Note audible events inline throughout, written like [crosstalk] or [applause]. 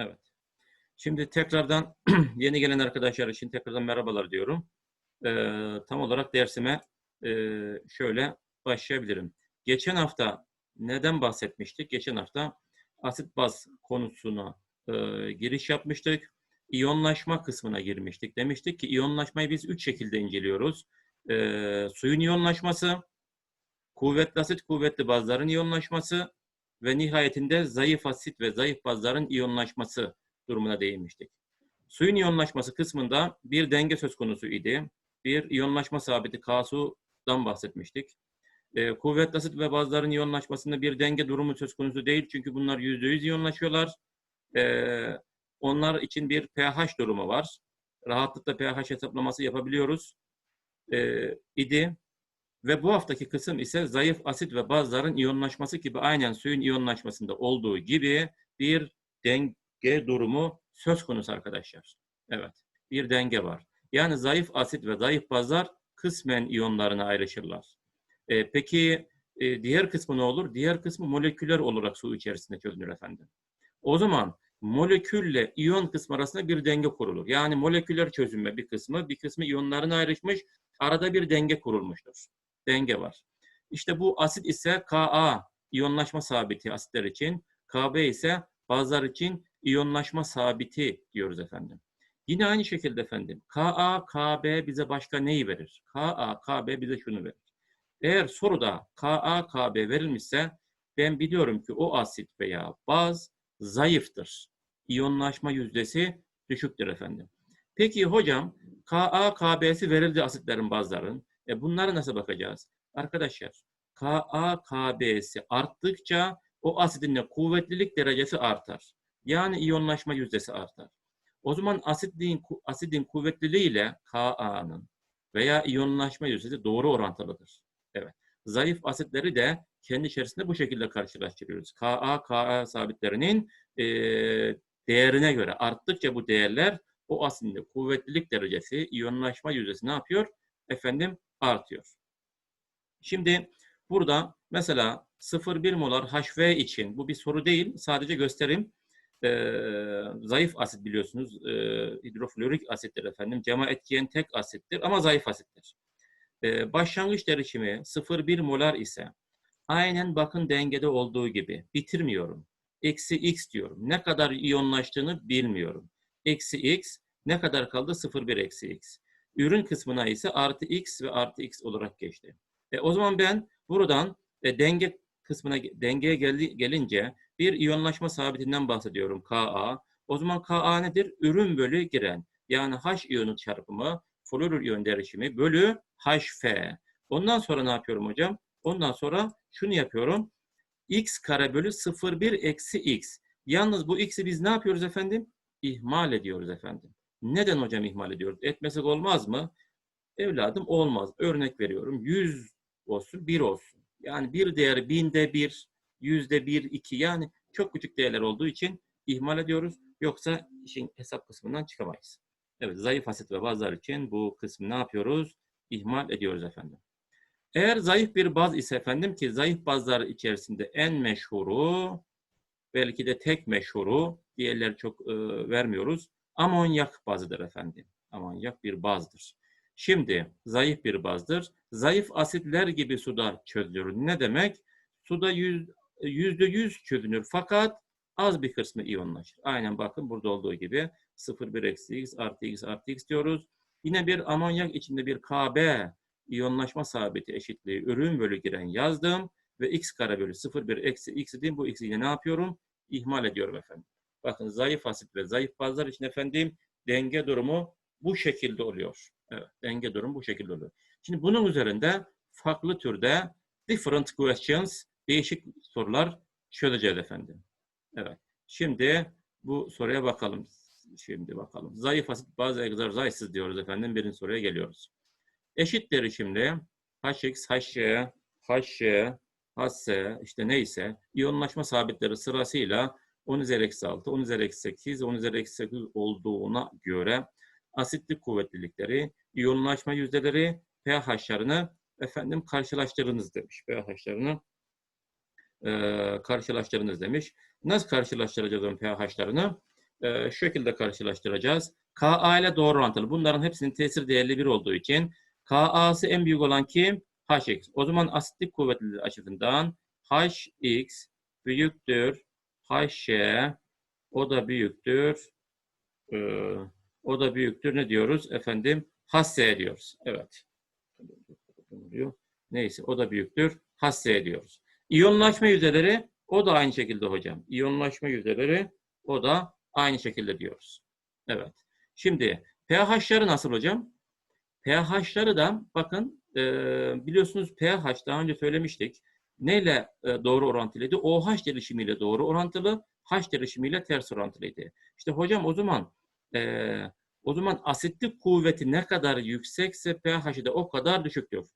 Evet. Şimdi tekrardan [clears throat] yeni gelen arkadaşlar için tekrardan merhabalar diyorum. Ee, tam olarak dersime e, şöyle başlayabilirim. Geçen hafta neden bahsetmiştik? Geçen hafta asit baz konusuna e, giriş yapmıştık. İyonlaşma kısmına girmiştik. Demiştik ki iyonlaşmayı biz üç şekilde inceliyoruz. Ee, suyun iyonlaşması, kuvvetli asit kuvvetli bazların iyonlaşması ve nihayetinde zayıf asit ve zayıf bazların iyonlaşması durumuna değinmiştik. Suyun iyonlaşması kısmında bir denge söz konusu idi. Bir iyonlaşma sabiti K'dan bahsetmiştik. Ee, kuvvetli asit ve bazların iyonlaşmasında bir denge durumu söz konusu değil çünkü bunlar yüzde yüz iyonlaşıyorlar. Ee, onlar için bir pH durumu var. Rahatlıkla pH hesaplaması yapabiliyoruz. Ee, idi. Ve bu haftaki kısım ise zayıf asit ve bazların iyonlaşması gibi aynen suyun iyonlaşmasında olduğu gibi bir denge durumu söz konusu arkadaşlar. Evet, bir denge var. Yani zayıf asit ve zayıf bazlar kısmen iyonlarına ayrışırlar. Ee, peki e, diğer kısmı ne olur? Diğer kısmı moleküler olarak su içerisinde çözünür efendim. O zaman molekülle iyon kısmı arasında bir denge kurulur. Yani moleküler çözünme bir kısmı, bir kısmı iyonlarına ayrışmış, arada bir denge kurulmuştur. Denge var. İşte bu asit ise Ka iyonlaşma sabiti asitler için, Kb ise bazılar için iyonlaşma sabiti diyoruz efendim. Yine aynı şekilde efendim Ka, Kb bize başka neyi verir? Ka, Kb bize şunu verir. Eğer soruda Ka, Kb verilmişse ben biliyorum ki o asit veya baz zayıftır. İyonlaşma yüzdesi düşüktür efendim. Peki hocam Ka, Kb'si verildi asitlerin bazıların. E bunlara nasıl bakacağız? Arkadaşlar Ka, Kb'si arttıkça o asidin de kuvvetlilik derecesi artar. Yani iyonlaşma yüzdesi artar. O zaman asidin, asidin kuvvetliliği ile Ka'nın veya iyonlaşma yüzdesi doğru orantılıdır. Evet. Zayıf asitleri de kendi içerisinde bu şekilde karşılaştırıyoruz. Ka, Ka sabitlerinin e, değerine göre arttıkça bu değerler o asidin kuvvetlilik derecesi, iyonlaşma yüzdesi ne yapıyor? Efendim artıyor. Şimdi burada mesela 0,1 molar HV için bu bir soru değil sadece gösterim. Ee, zayıf asit biliyorsunuz e, hidroflorik asittir efendim. Cama etkiyen tek asittir ama zayıf asittir. Ee, başlangıç derişimi 0,1 molar ise aynen bakın dengede olduğu gibi bitirmiyorum. Eksi x diyorum. Ne kadar iyonlaştığını bilmiyorum. Eksi x ne kadar kaldı? 0,1 eksi x. Ürün kısmına ise artı x ve artı x olarak geçti. E, o zaman ben buradan e, denge kısmına dengeye geldi, gelince bir iyonlaşma sabitinden bahsediyorum Ka. O zaman Ka nedir? Ürün bölü giren. Yani H iyonu çarpımı, florür iyon derişimi bölü HF. Ondan sonra ne yapıyorum hocam? Ondan sonra şunu yapıyorum. X kare bölü 0,1 eksi X. Yalnız bu X'i biz ne yapıyoruz efendim? İhmal ediyoruz efendim. Neden hocam ihmal ediyoruz? Etmesek olmaz mı? Evladım olmaz. Örnek veriyorum. 100 olsun, 1 olsun. Yani bir değeri binde bir, yüzde bir, iki yani çok küçük değerler olduğu için ihmal ediyoruz. Yoksa işin hesap kısmından çıkamayız. Evet, zayıf asit ve bazlar için bu kısmı ne yapıyoruz? İhmal ediyoruz efendim. Eğer zayıf bir baz ise efendim ki zayıf bazlar içerisinde en meşhuru, belki de tek meşhuru, diğerleri çok e, vermiyoruz. Amonyak bazıdır efendim. Amonyak bir bazdır. Şimdi zayıf bir bazdır. Zayıf asitler gibi suda çözülür. Ne demek? Suda yüzde yüz çözünür fakat az bir kısmı iyonlaşır. Aynen bakın burada olduğu gibi 0,1 eksi x artı x artı x diyoruz. Yine bir amonyak içinde bir Kb iyonlaşma sabiti eşitliği ürün bölü giren yazdım ve x kare bölü 0,1 eksi x dediğim bu x'i ne yapıyorum? İhmal ediyorum efendim. Bakın zayıf asit ve zayıf bazlar için efendim denge durumu bu şekilde oluyor. Evet, denge durumu bu şekilde oluyor. Şimdi bunun üzerinde farklı türde different questions, değişik sorular çözeceğiz efendim. Evet. Şimdi bu soruya bakalım. Şimdi bakalım. Zayıf asit bazı egzersizsiz diyoruz efendim. Birinci soruya geliyoruz. Eşitleri şimdi Hx, Hc, Hc, Hs işte neyse iyonlaşma sabitleri sırasıyla 10 üzeri eksi 6, 10 üzeri eksi 8, 10 üzeri eksi 8 olduğuna göre asitlik kuvvetlilikleri, iyonlaşma yüzdeleri, pH'larını efendim karşılaştırınız demiş. pH'larını e, karşılaştırınız demiş. Nasıl karşılaştıracağız pH'larını? e, şu şekilde karşılaştıracağız. Ka ile doğru orantılı. Bunların hepsinin tesir değerli bir olduğu için Ka'sı en büyük olan kim? Hx. O zaman asitlik kuvvetli açısından Hx büyüktür Hş o da büyüktür e, o da büyüktür ne diyoruz efendim? Hasse diyoruz. Evet. Neyse o da büyüktür. Hasse diyoruz. İyonlaşma yüzdeleri o da aynı şekilde hocam. İyonlaşma yüzdeleri o da aynı şekilde diyoruz. Evet. Şimdi pH'ları nasıl hocam? pH'ları da bakın e, biliyorsunuz pH daha önce söylemiştik. Neyle e, doğru orantılıydı? OH derişimiyle doğru orantılı, H derişimiyle ters orantılıydı. İşte hocam o zaman e, o zaman asitlik kuvveti ne kadar yüksekse pH'i de o kadar düşüktür.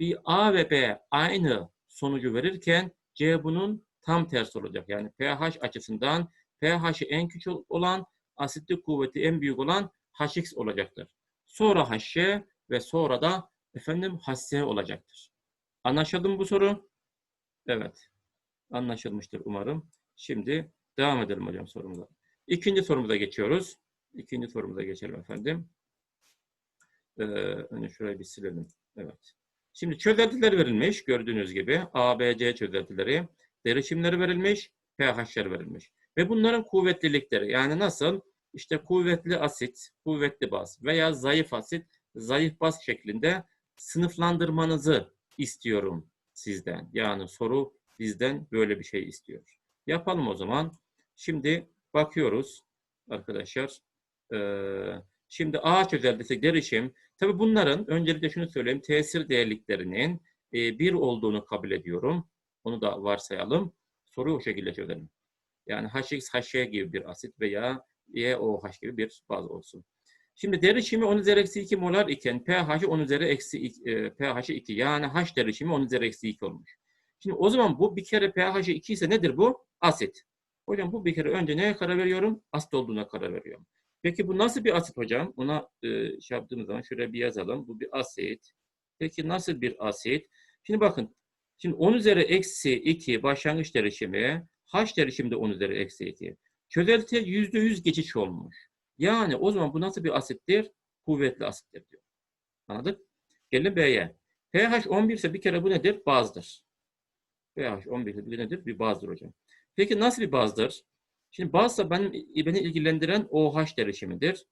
Bir A ve B aynı sonucu verirken C bunun tam tersi olacak. Yani pH açısından pH'i en küçük olan, asitlik kuvveti en büyük olan Hx olacaktır. Sonra Hş ve sonra da efendim Hs olacaktır. Anlaşıldı mı bu soru? Evet. Anlaşılmıştır umarım. Şimdi devam edelim hocam sorumuza. İkinci sorumuza geçiyoruz. İkinci sorumuza geçelim efendim. Ee, önce şurayı bir silelim. Evet. Şimdi çözeltiler verilmiş. Gördüğünüz gibi A, B, C çözeltileri. Derişimleri verilmiş. pH'ler verilmiş. Ve bunların kuvvetlilikleri. Yani nasıl? İşte kuvvetli asit, kuvvetli baz veya zayıf asit, zayıf baz şeklinde sınıflandırmanızı istiyorum sizden. Yani soru bizden böyle bir şey istiyor. Yapalım o zaman. Şimdi bakıyoruz arkadaşlar. Ee, şimdi A çözeltisi derişim. Tabii bunların öncelikle şunu söyleyeyim. Tesir değerliklerinin e, bir olduğunu kabul ediyorum. Onu da varsayalım. Soruyu o şekilde çözelim. Yani HX, HY gibi bir asit veya YOH gibi bir baz olsun. Şimdi derişimi 10 üzeri eksi 2 molar iken pH'i 10 üzeri eksi 2, e, pH'i 2 yani H derişimi 10 üzeri eksi 2 olmuş. Şimdi o zaman bu bir kere pH'i 2 ise nedir bu? Asit. Hocam bu bir kere önce neye karar veriyorum? Asit olduğuna karar veriyorum. Peki bu nasıl bir asit hocam? Ona e, şey yaptığımız zaman şöyle bir yazalım. Bu bir asit. Peki nasıl bir asit? Şimdi bakın. Şimdi 10 üzeri eksi 2 başlangıç derişimi. H derişimi de 10 üzeri eksi 2. Çözelti %100 geçiş olmuş. Yani o zaman bu nasıl bir asittir? Kuvvetli asittir diyor. Anladık? Gelin B'ye. pH 11 ise bir kere bu nedir? Bazdır. pH 11 ise bir nedir? Bir bazdır hocam. Peki nasıl bir bazdır? Şimdi bazsa benim, beni ilgilendiren OH derişimidir.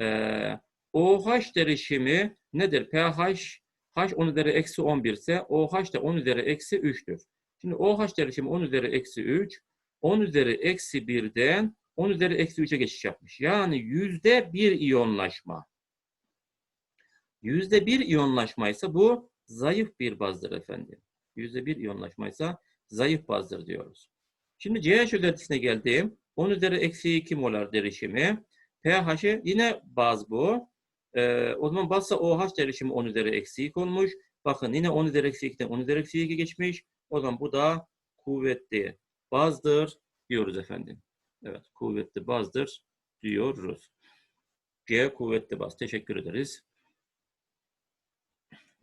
Ee, OH derişimi nedir? pH H 10 üzeri eksi 11 ise OH de 10 üzeri eksi 3'tür. Şimdi OH derişimi 10 üzeri eksi 3. 10 üzeri eksi 1'den 10 üzeri eksi 3'e geçiş yapmış. Yani yüzde bir iyonlaşma. Yüzde bir iyonlaşma ise bu zayıf bir bazdır efendim. Yüzde bir iyonlaşma ise zayıf bazdır diyoruz. Şimdi CH çözeltisine geldim. 10 üzeri eksi 2 molar derişimi. pH'i yine baz bu. Ee, o zaman bazsa OH derişimi 10 üzeri eksi 2 olmuş. Bakın yine 10 üzeri eksi 2'den 10 üzeri eksi 2 geçmiş. O zaman bu da kuvvetli bazdır diyoruz efendim. Evet, kuvvetli bazdır diyoruz. G kuvvetli baz. Teşekkür ederiz.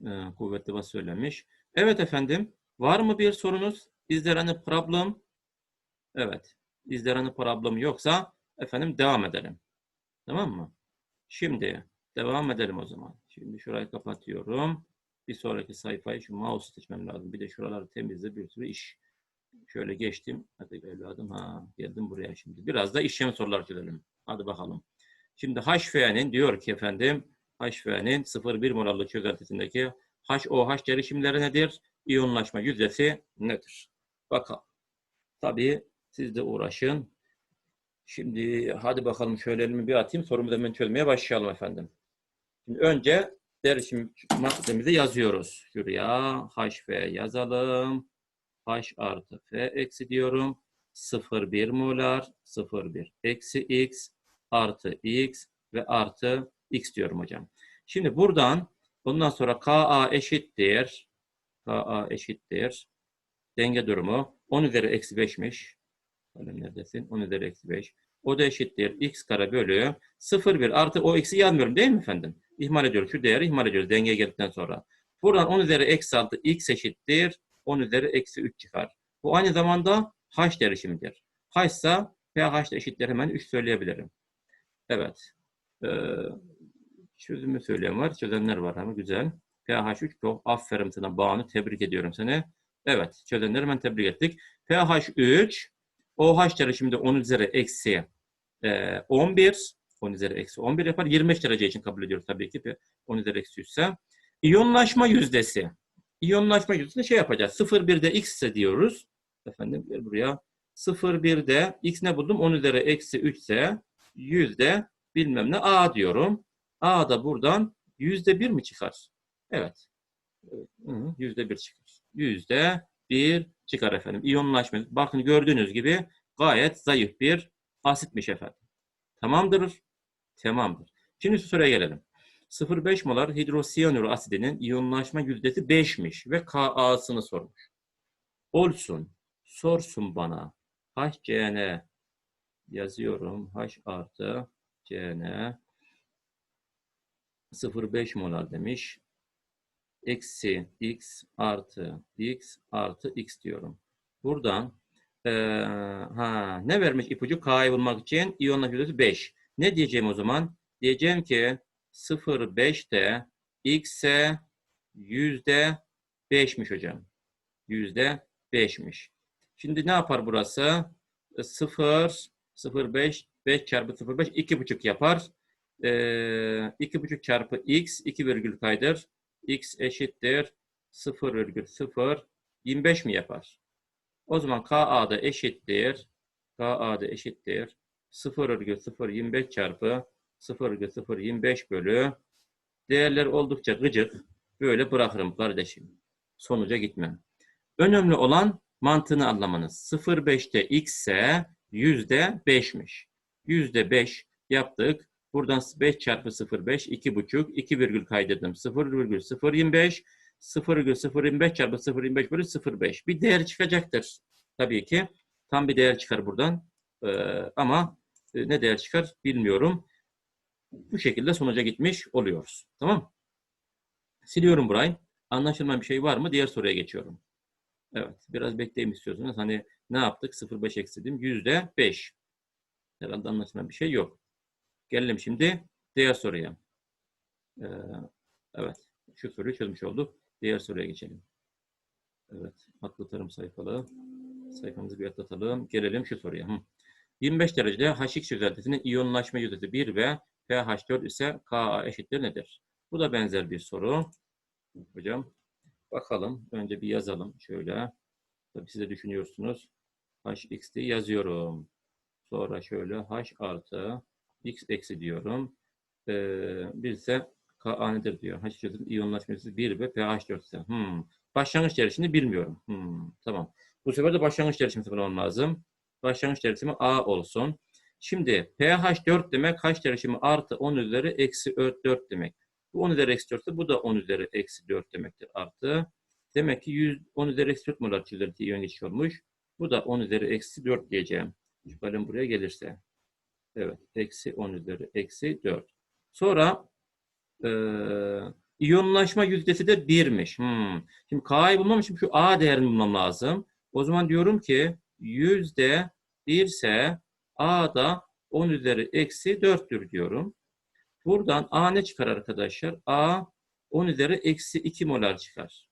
Ee, kuvvetli baz söylenmiş. Evet efendim. Var mı bir sorunuz? Is there any problem? Evet. Is there any problem yoksa efendim devam edelim. Tamam mı? Şimdi devam edelim o zaman. Şimdi şurayı kapatıyorum. Bir sonraki sayfayı şu mouse seçmem lazım. Bir de şuraları temizle bir sürü iş. Şöyle geçtim. Hadi evladım ha geldim buraya şimdi. Biraz da işlem sorular çözelim. Hadi bakalım. Şimdi HF'nin diyor ki efendim HF'nin 0,1 molarlı çözeltisindeki HOH derişimleri nedir? İyonlaşma yüzdesi nedir? Bakalım. Tabii siz de uğraşın. Şimdi hadi bakalım şöyle elimi bir atayım. Sorumuzu hemen çözmeye başlayalım efendim. Şimdi önce derişim maddemizi yazıyoruz. Şuraya HF yazalım. H artı F eksi diyorum. 0,1 molar 0,1 eksi X artı X ve artı X diyorum hocam. Şimdi buradan ondan sonra Ka eşittir. Ka eşittir. Denge durumu 10 üzeri eksi 5'miş. Kalem neredesin? 10 üzeri eksi 5. O da eşittir. X kare bölü 0,1 artı o eksi yazmıyorum değil mi efendim? İhmal ediyoruz. Şu değeri ihmal ediyoruz dengeye geldikten sonra. Buradan 10 üzeri eksi 6 X eşittir. 10 üzeri eksi 3 çıkar. Bu aynı zamanda H derişimidir. H ise pH eşittir hemen 3 söyleyebilirim. Evet. Ee, çözümü söyleyen var. Çözenler var ama güzel. pH 3 çok. Aferin sana Banu. Tebrik ediyorum seni. Evet. Çözenleri hemen tebrik ettik. pH 3 OH şimdi 10 üzeri eksi e, 11. 10 üzeri eksi 11 yapar. 25 derece için kabul ediyoruz tabii ki. 10 üzeri eksi 3 ise. İyonlaşma yüzdesi. İyonlaşma yüzdesini şey yapacağız. 0,1'de x ise diyoruz. Efendim gel buraya. 0,1'de x ne buldum? 10 üzeri eksi 3 ise yüzde bilmem ne a diyorum. A da buradan yüzde bir mi çıkar? Evet. Yüzde bir çıkar. Yüzde bir çıkar efendim. İyonlaşma. Bakın gördüğünüz gibi gayet zayıf bir asitmiş efendim. Tamamdır. Tamamdır. Şimdi soruya gelelim. 0,5 molar hidrosiyanür asidinin iyonlaşma yüzdesi 5'miş ve Ka'sını sormuş. Olsun. Sorsun bana. HCN yazıyorum. H artı CN 0,5 molar demiş. Eksi x artı x artı x diyorum. Buradan eee, ha, ne vermiş ipucu? K'yı bulmak için iyonlaşma yüzdesi 5. Ne diyeceğim o zaman? Diyeceğim ki 0,5'te x'e yüzde 5'miş hocam. Yüzde 5'miş. Şimdi ne yapar burası? 0, 0,5, 5 çarpı 0,5, 2,5 yapar. Ee, 2,5 çarpı x, 2 virgül kaydır. x eşittir 0,0, 25 mi yapar? O zaman KA'da eşittir. KA'da eşittir. 0,025 çarpı 0,025 bölü değerler oldukça gıcık. Böyle bırakırım kardeşim. Sonuca gitmem. Önemli olan mantığını anlamanız. 0,5'te x ise yüzde 5'miş. Yüzde 5 yaptık. Buradan 5 çarpı 0,5 2,5 2 virgül kaydırdım. 0,025 0,025 çarpı 0,25 bölü 0,5. Bir değer çıkacaktır. Tabii ki. Tam bir değer çıkar buradan. Ee, ama e, ne değer çıkar bilmiyorum. Bu şekilde sonuca gitmiş oluyoruz. Tamam Siliyorum burayı. Anlaşılmayan bir şey var mı? Diğer soruya geçiyorum. Evet. Biraz bekleyeyim istiyorsanız. Hani ne yaptık? 0,5 eksildim. Yüzde 5. Herhalde anlaşılmayan bir şey yok. Gelelim şimdi diğer soruya. Ee, evet. Şu soruyu çözmüş olduk. Diğer soruya geçelim. Evet. Atlatalım sayfalı. Sayfamızı bir atlatalım. Gelelim şu soruya. Hı. 25 derecede Hx çözeltisinin iyonlaşma yüzdesi 1 ve pH4 ise Ka eşittir nedir? Bu da benzer bir soru. Hocam bakalım. Önce bir yazalım şöyle. Tabii siz de düşünüyorsunuz. Hx diye yazıyorum. Sonra şöyle H artı X eksi diyorum. Ee, bir ise Ka nedir diyor. H çözüm iyonlaşması 1 ve pH4 ise. Hmm. Başlangıç derecesini bilmiyorum. Hmm. Tamam. Bu sefer de başlangıç derecesini bulmam lazım. Başlangıç derecesimi A olsun. Şimdi pH 4 demek H derişimi artı 10 üzeri eksi 4 demek. Bu 10 üzeri eksi 4 ise bu da 10 üzeri eksi 4 demektir artı. Demek ki 100, 10 üzeri eksi 4 molar çözelti iyon geçiş olmuş. Bu da 10 üzeri eksi 4 diyeceğim. Kalem buraya gelirse. Evet. Eksi 10 üzeri eksi 4. Sonra e, iyonlaşma yüzdesi de 1'miş. Hmm. Şimdi K'yı bulmam için şu A değerini bulmam lazım. O zaman diyorum ki yüzde 1 ise A da 10 üzeri eksi 4'tür diyorum. Buradan A ne çıkar arkadaşlar? A 10 üzeri eksi 2 molar çıkar.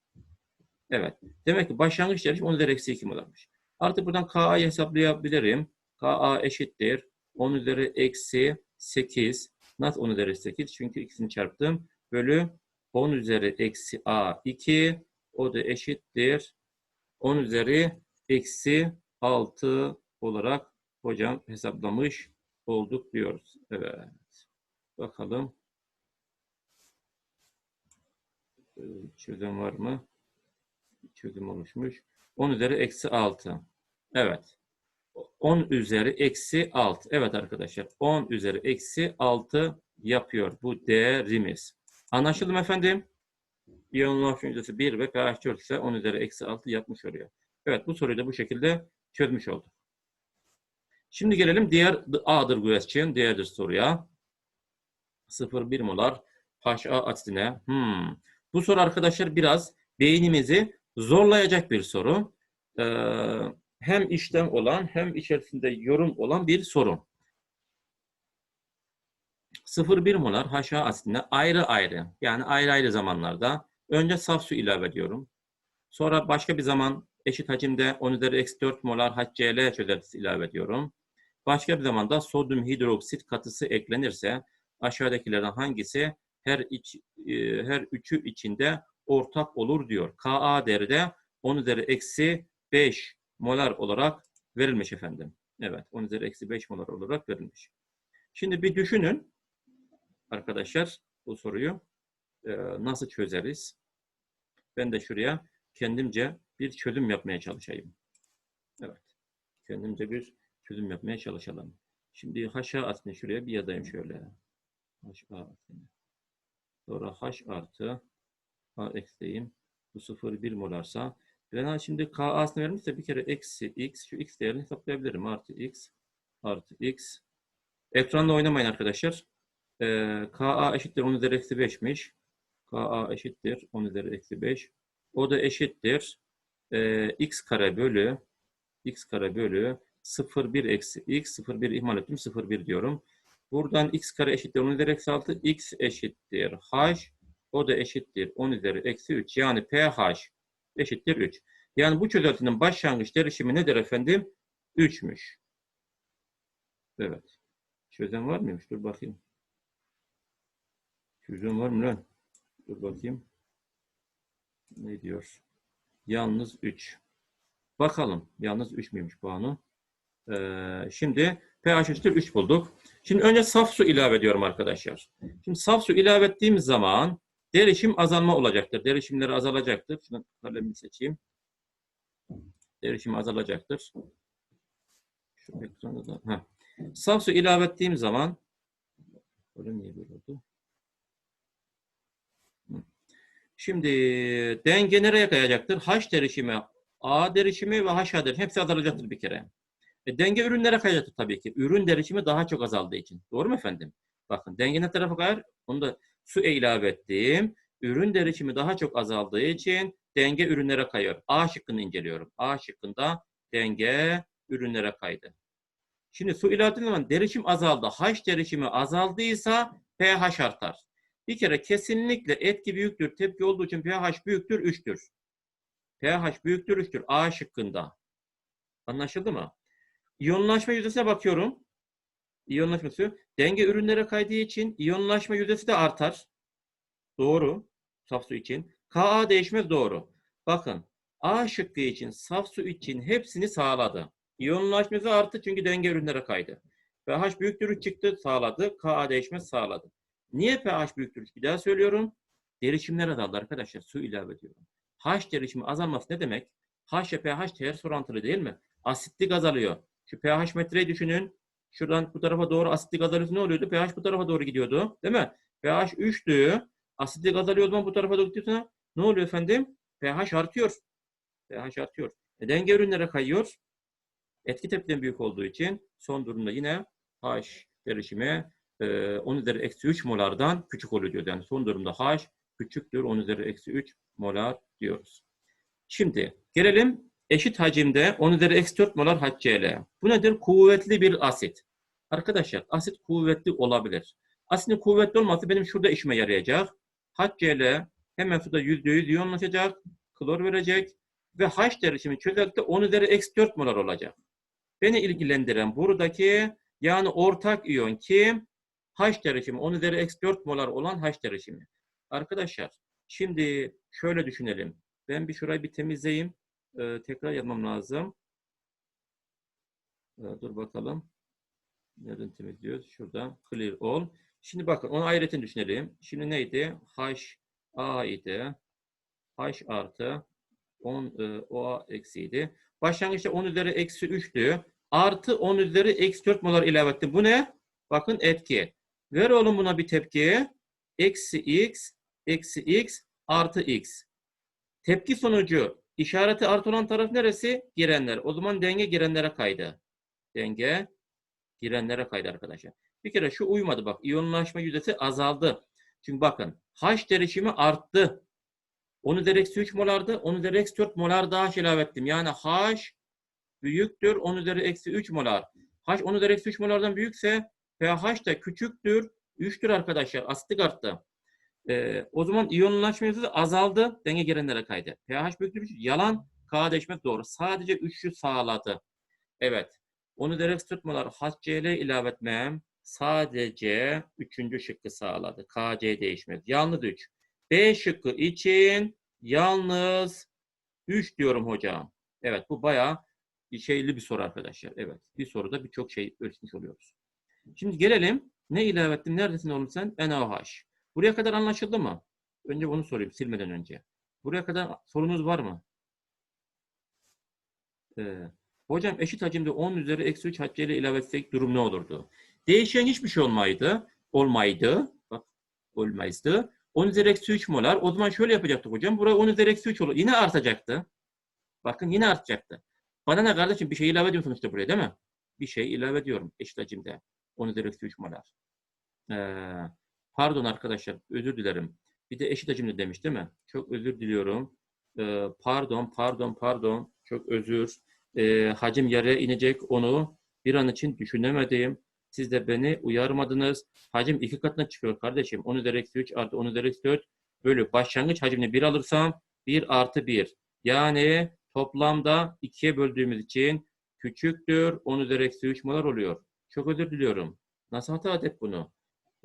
Evet. Demek ki başlangıç derecesi 10 üzeri eksi 2 molarmış. Artık buradan Ka'yı hesaplayabilirim. Ka eşittir. 10 üzeri eksi 8. Nasıl 10 üzeri 8? Çünkü ikisini çarptım. Bölü 10 üzeri eksi A2. O da eşittir. 10 üzeri eksi 6 olarak hocam hesaplamış olduk diyoruz. Evet. Bakalım. Ee, Çözüm var mı? Çözüm oluşmuş. 10 üzeri eksi 6. Evet. 10 üzeri eksi 6. Evet arkadaşlar. 10 üzeri eksi 6 yapıyor bu değerimiz. Anlaşıldı mı efendim? İyonlaşma yüzdesi 1 ve pH 4 ise 10 üzeri eksi 6 yapmış oluyor. Evet bu soruyu da bu şekilde çözmüş olduk. Şimdi gelelim diğer other question, diğer soruya. 0,1 molar HA asitine. Hmm. Bu soru arkadaşlar biraz beynimizi zorlayacak bir soru. Ee, hem işlem olan hem içerisinde yorum olan bir soru. 0,1 molar HA aslında ayrı ayrı yani ayrı ayrı zamanlarda önce saf su ilave ediyorum. Sonra başka bir zaman eşit hacimde 10 üzeri eksi 4 molar HCl çözeltisi ilave ediyorum. Başka bir zamanda sodyum hidroksit katısı eklenirse aşağıdakilerden hangisi her iç, e, her üçü içinde ortak olur diyor. Ka değeri de 10 üzeri eksi 5 molar olarak verilmiş efendim. Evet 10 üzeri eksi 5 molar olarak verilmiş. Şimdi bir düşünün arkadaşlar bu soruyu e, nasıl çözeriz? Ben de şuraya kendimce bir çözüm yapmaya çalışayım. Evet. Kendimce bir çözüm yapmaya çalışalım. Şimdi HA aslında şuraya bir yazayım şöyle. HA aslında. Sonra H artı A eksleyeyim. Bu 0 1 molarsa ben şimdi K aslında vermişse bir kere eksi X şu X değerini hesaplayabilirim. Artı X artı X. Ekranda oynamayın arkadaşlar. Ee, KA eşittir 10 üzeri eksi 5'miş. KA eşittir 10 üzeri eksi 5. O da eşittir. Ee, X kare bölü X kare bölü 0,1 eksi X 0,1 ihmal ettim 0,1 diyorum. Buradan X kare eşittir 10 üzeri eksi 6. X eşittir H. O da eşittir 10 üzeri eksi 3. Yani pH eşittir 3. Yani bu çözeltinin başlangıç derişimi nedir efendim? 3'müş. Evet. Çözen var mıymış? Dur bakayım. Çözüm var mı lan? Dur bakayım. Ne diyor? Yalnız 3. Bakalım. Yalnız 3 müymüş puanı? Ee, şimdi pH eşittir 3 bulduk. Şimdi önce saf su ilave ediyorum arkadaşlar. Şimdi saf su ilave ettiğim zaman derişim azalma olacaktır. Derişimleri azalacaktır. Şunu kalemimi seçeyim. Derişim azalacaktır. Şu ekranda da. Heh. Saf su ilave ettiğim zaman böyle niye oldu? Şimdi denge nereye kayacaktır? H derişimi, A derişimi ve HA derişimi hepsi azalacaktır bir kere. E, denge ürünlere kayacaktır tabii ki. Ürün derişimi daha çok azaldığı için. Doğru mu efendim? Bakın denge ne tarafa kayar? Onu da su ilave ettim. Ürün derişimi daha çok azaldığı için denge ürünlere kayıyor. A şıkkını inceliyorum. A şıkkında denge ürünlere kaydı. Şimdi su ilave zaman derişim azaldı. H derişimi azaldıysa pH artar. Bir kere kesinlikle etki büyüktür. Tepki olduğu için pH büyüktür 3'tür. pH büyüktür 3'tür. A şıkkında. Anlaşıldı mı? İyonlaşma yüzdesine bakıyorum. İyonlaşması. Denge ürünlere kaydığı için iyonlaşma yüzdesi de artar. Doğru. Saf su için. Ka değişmez doğru. Bakın A şıkkı için, saf su için hepsini sağladı. İyonlaşması arttı çünkü denge ürünlere kaydı. pH büyüktür 3 çıktı sağladı. Ka değişmez sağladı. Niye pH büyüktür? Bir daha söylüyorum. Derişimler azaldı arkadaşlar. Su ilave ediyorum. H derişimi azalması ne demek? H ile pH ters orantılı değil mi? Asitlik azalıyor. Şu pH metreyi düşünün. Şuradan bu tarafa doğru asitlik azalıyorsa ne oluyordu? pH bu tarafa doğru gidiyordu. Değil mi? pH 3'tü. Asitlik azalıyor zaman bu tarafa doğru gidiyorsa ne oluyor efendim? pH artıyor. pH artıyor. E, ürünlere kayıyor. Etki tepkiden büyük olduğu için son durumda yine H derişimi 10 üzeri eksi 3 molardan küçük oluyor diyor. Yani son durumda H küçüktür 10 üzeri eksi 3 molar diyoruz. Şimdi gelelim eşit hacimde 10 üzeri eksi 4 molar HCl. Bu nedir? Kuvvetli bir asit. Arkadaşlar asit kuvvetli olabilir. Asitin kuvvetli olması benim şurada işime yarayacak. HCl hemen suda %100 iyonlaşacak, klor verecek ve H derişimi çözelti 10 üzeri eksi 4 molar olacak. Beni ilgilendiren buradaki yani ortak iyon kim? H derişimi 10 üzeri eksi 4 molar olan H derişimi. Arkadaşlar şimdi şöyle düşünelim. Ben bir şurayı bir temizleyeyim. Ee, tekrar yapmam lazım. Ee, dur bakalım. Nereden temizliyoruz? Şuradan clear all. Şimdi bakın onu ayrıca düşünelim. Şimdi neydi? H A idi. H artı 10 e, OA eksiydi. Başlangıçta 10 üzeri eksi 3'tü. Artı 10 üzeri eksi 4 molar ilave ettim. Bu ne? Bakın etki. Ver oğlum buna bir tepki. Eksi x, eksi x, artı x. Tepki sonucu işareti artı olan taraf neresi? Girenler. O zaman denge girenlere kaydı. Denge girenlere kaydı arkadaşlar. Bir kere şu uymadı bak. İyonlaşma yüzdesi azaldı. Çünkü bakın H derişimi arttı. 10 üzeri eksi 3 molardı. 10 üzeri eksi 4 molar daha ilave ettim. Yani H büyüktür 10 üzeri eksi 3 molar. H 10 üzeri eksi 3 molardan büyükse pH da küçüktür 3'tür arkadaşlar. Asitlik arttı. Ee, o zaman iyonlaşma hızı azaldı. Denge gelenlere kaydı. pH büyüklüğü. Yalan. K değişmek doğru. Sadece 3'ü sağladı. Evet. 10 üzeri eksi 4 molar HCl ilave etmem sadece 3. şıkkı sağladı. KC değişmez. Yalnız 3. B şıkkı için yalnız 3 diyorum hocam. Evet bu bayağı şeyli bir soru arkadaşlar. Evet. Bir soruda birçok şey ölçmüş oluyoruz. Şimdi gelelim. Ne ilave ettim? Neredesin oğlum sen? NaOH. Buraya kadar anlaşıldı mı? Önce bunu sorayım silmeden önce. Buraya kadar sorunuz var mı? Ee, hocam eşit hacimde 10 üzeri eksi 3 HCl ilave etsek durum ne olurdu? Değişen hiçbir şey olmaydı. Olmaydı. Bak olmazdı. 10 üzeri eksi 3 molar. O zaman şöyle yapacaktık hocam. Buraya 10 üzeri eksi 3 olur. Yine artacaktı. Bakın yine artacaktı. Bana ne kardeşim bir şey ilave ediyorum sonuçta buraya değil mi? Bir şey ilave ediyorum eşit hacimde. 10 üzeri eksi 3 molar. Ee, pardon arkadaşlar özür dilerim. Bir de eşit hacimde demiş değil mi? Çok özür diliyorum. Ee, pardon, pardon, pardon. Çok özür. Ee, hacim yarıya inecek onu bir an için düşünemedim. Siz de beni uyarmadınız. Hacim iki katına çıkıyor kardeşim. 10 üzeri eksi 3 artı 10 üzeri eksi 4 bölü başlangıç hacmini 1 alırsam 1 artı 1. Yani toplamda 2'ye böldüğümüz için küçüktür. 10 üzeri eksi 3 molar oluyor. Çok özür diliyorum. Nasıl hata ettik bunu?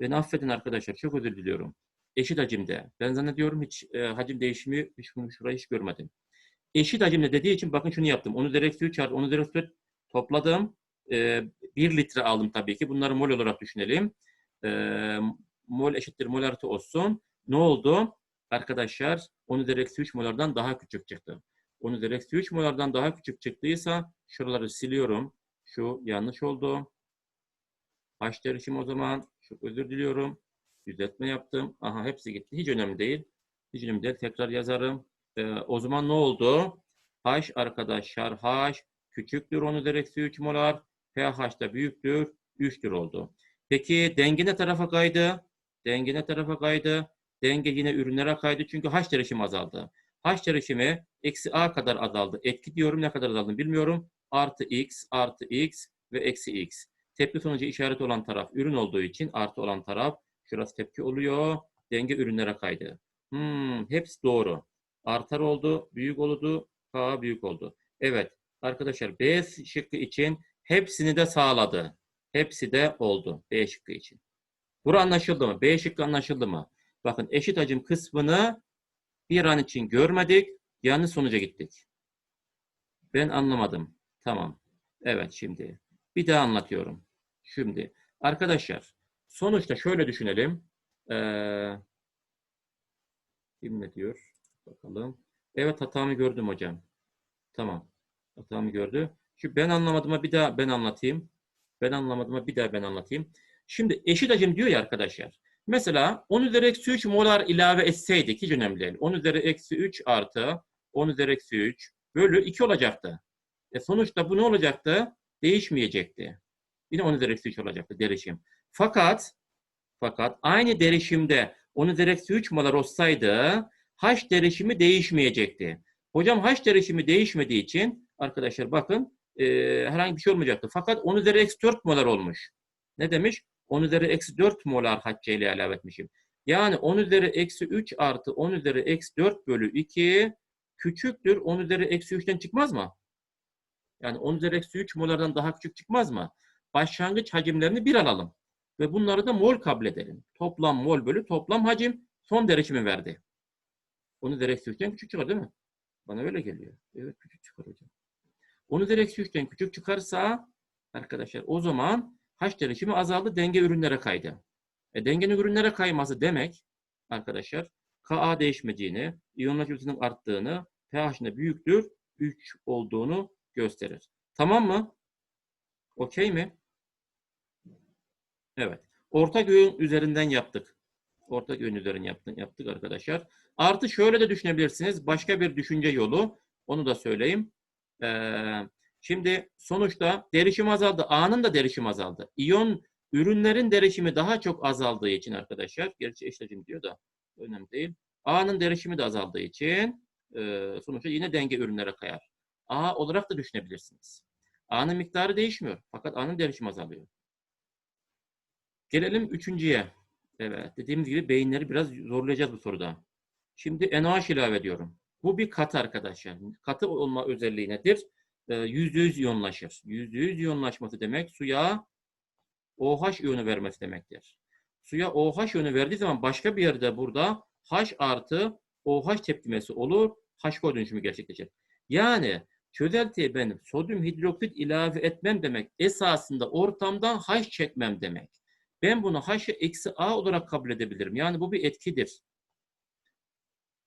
Beni affedin arkadaşlar. Çok özür diliyorum. Eşit hacimde. Ben zannediyorum hiç e, hacim değişimi hiç bunu şurayı hiç görmedim. Eşit hacimde dediği için bakın şunu yaptım. 10 üzeri eksi 3 artı 10 üzeri eksi 4 topladım. E, 1 litre aldım tabii ki. Bunları mol olarak düşünelim. E, mol eşittir mol artı olsun. Ne oldu? Arkadaşlar 10 üzeri eksi 3 molardan daha küçük çıktı. 10 üzeri eksi 3 molardan daha küçük çıktıysa şuraları siliyorum. Şu yanlış oldu. Haş derişim o zaman. Çok özür diliyorum. Düzeltme yaptım. Aha hepsi gitti. Hiç önemli değil. Hiç önemli değil. Tekrar yazarım. Ee, o zaman ne oldu? H arkadaşlar H küçüktür 10 üzeri eksi 3 molar. pH da büyüktür. 3'tür oldu. Peki denge ne tarafa kaydı? Denge ne tarafa kaydı? Denge yine ürünlere kaydı çünkü H derişimi azaldı. H derişimi eksi A kadar azaldı. Etki diyorum ne kadar azaldı bilmiyorum. Artı X, artı X ve eksi X. Tepki sonucu işareti olan taraf ürün olduğu için artı olan taraf şurası tepki oluyor. Denge ürünlere kaydı. Hmm, hepsi doğru. Artar oldu, büyük oldu, K büyük oldu. Evet arkadaşlar B şıkkı için hepsini de sağladı. Hepsi de oldu B şıkkı için. Bura anlaşıldı mı? B şıkkı anlaşıldı mı? Bakın eşit hacim kısmını bir an için görmedik. Yanlış sonuca gittik. Ben anlamadım. Tamam. Evet şimdi. Bir daha anlatıyorum. Şimdi arkadaşlar sonuçta şöyle düşünelim. Ee, kim ne diyor? Bakalım. Evet hatamı gördüm hocam. Tamam. Hatamı gördü. Şu ben anlamadığıma bir daha ben anlatayım. Ben anlamadığıma bir daha ben anlatayım. Şimdi eşit hacim diyor ya arkadaşlar. Mesela 10 üzeri eksi 3 molar ilave etseydik hiç önemli değil. 10 üzeri eksi 3 artı 10 üzeri eksi 3 bölü 2 olacaktı. E sonuçta bu ne olacaktı? Değişmeyecekti. Yine 10 üzeri eksi 3 olacaktı derişim. Fakat fakat aynı derişimde 10 üzeri eksi 3 molar olsaydı H derişimi değişmeyecekti. Hocam H derişimi değişmediği için arkadaşlar bakın e, herhangi bir şey olmayacaktı. Fakat 10 üzeri eksi 4 molar olmuş. Ne demiş? 10 üzeri eksi 4 molar HC ile ilave etmişim. Yani 10 üzeri eksi 3 artı 10 üzeri eksi 4 bölü 2 küçüktür. 10 üzeri eksi 3'ten çıkmaz mı? Yani 10 üzeri eksi 3 molardan daha küçük çıkmaz mı? Başlangıç hacimlerini bir alalım. Ve bunları da mol kabul edelim. Toplam mol bölü toplam hacim son derişimi verdi. 10 üzeri eksi 3'ten küçük çıkar değil mi? Bana öyle geliyor. Evet küçük çıkar hocam. 10 üzeri eksi 3'ten küçük çıkarsa arkadaşlar o zaman H derişimi azaldı, denge ürünlere kaydı. E, dengenin ürünlere kayması demek arkadaşlar Ka değişmediğini, iyonlaşmasının arttığını, pH'inde büyüktür, 3 olduğunu gösterir. Tamam mı? Okey mi? Evet. Ortak öğün üzerinden yaptık. Ortak öğün üzerinden yaptık, yaptık arkadaşlar. Artı şöyle de düşünebilirsiniz. Başka bir düşünce yolu. Onu da söyleyeyim. Ee, Şimdi sonuçta derişim azaldı. A'nın da derişim azaldı. İyon ürünlerin derişimi daha çok azaldığı için arkadaşlar, gerçi eşlacım diyor da önemli değil. A'nın derişimi de azaldığı için e, sonuçta yine denge ürünlere kayar. A olarak da düşünebilirsiniz. A'nın miktarı değişmiyor. Fakat A'nın derişimi azalıyor. Gelelim üçüncüye. Evet. Dediğimiz gibi beyinleri biraz zorlayacağız bu soruda. Şimdi NaOH ilave ediyorum. Bu bir katı arkadaşlar. Katı olma özelliği nedir? Ee, Yüzde yüz iyonlaşır. Yüzde yüz iyonlaşması demek suya OH iyonu vermesi demektir. Suya OH iyonu verdiği zaman başka bir yerde burada H artı OH tepkimesi olur. H dönüşümü gerçekleşir. Yani çözeltiye benim sodyum hidroksit ilave etmem demek esasında ortamdan H çekmem demek. Ben bunu H'ı eksi A olarak kabul edebilirim. Yani bu bir etkidir.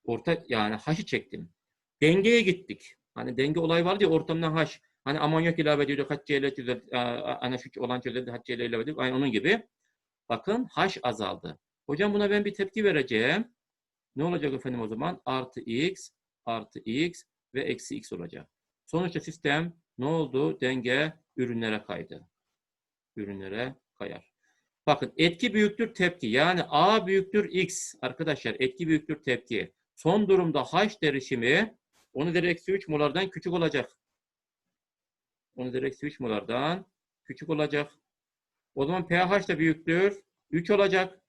Orta yani H'ı çektim. Dengeye gittik. Hani denge olay vardı ya ortamdan H. Hani amonyak ilave ediyorduk HCl çözel, ana şu olan çözelti HCl ilave ediyorduk. Aynı onun gibi. Bakın H azaldı. Hocam buna ben bir tepki vereceğim. Ne olacak efendim o zaman? Artı X, artı X ve eksi X olacak. Sonuçta sistem ne oldu? Denge ürünlere kaydı. Ürünlere kayar. Bakın etki büyüktür tepki. Yani A büyüktür X. Arkadaşlar etki büyüktür tepki. Son durumda H derişimi onu der eksi 3 molardan küçük olacak. Onu der eksi 3 molardan küçük olacak. O zaman pH da büyüktür. 3 olacak.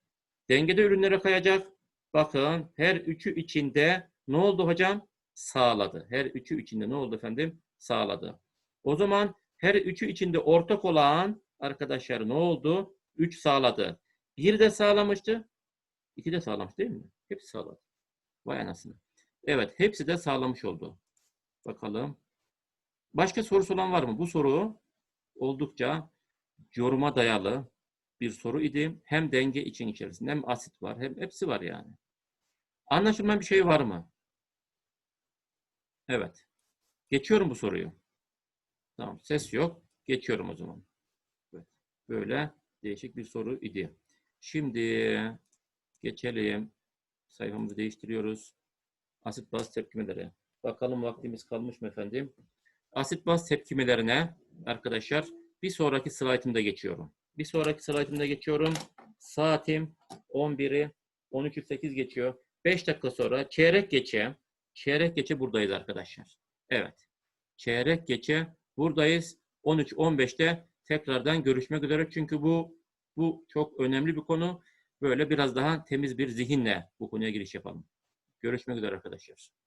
Dengede ürünlere kayacak. Bakın her üçü içinde ne oldu hocam? Sağladı. Her üçü içinde ne oldu efendim? Sağladı. O zaman her üçü içinde ortak olan arkadaşlar ne oldu? 3 sağladı. Bir de sağlamıştı. İki de sağlamış değil mi? Hepsi sağladı. Vay anasını. Evet, hepsi de sağlamış oldu. Bakalım. Başka sorusu olan var mı? Bu soru oldukça yoruma dayalı bir soru idi. Hem denge için içerisinde hem asit var. Hem hepsi var yani. Anlaşılmayan bir şey var mı? Evet. Geçiyorum bu soruyu. Tamam. Ses yok. Geçiyorum o zaman. Evet. Böyle değişik bir soru idi. Şimdi geçelim. Sayfamızı değiştiriyoruz. Asit baz tepkimeleri. Bakalım vaktimiz kalmış mı efendim? Asit baz tepkimelerine arkadaşlar bir sonraki slaytımda geçiyorum. Bir sonraki slaytımda geçiyorum. Saatim 11'i 13.08 geçiyor. 5 dakika sonra çeyrek geçe çeyrek geçe buradayız arkadaşlar. Evet. Çeyrek geçe buradayız. 13-15'te tekrardan görüşmek üzere. Çünkü bu bu çok önemli bir konu. Böyle biraz daha temiz bir zihinle bu konuya giriş yapalım. Görüşmek üzere arkadaşlar.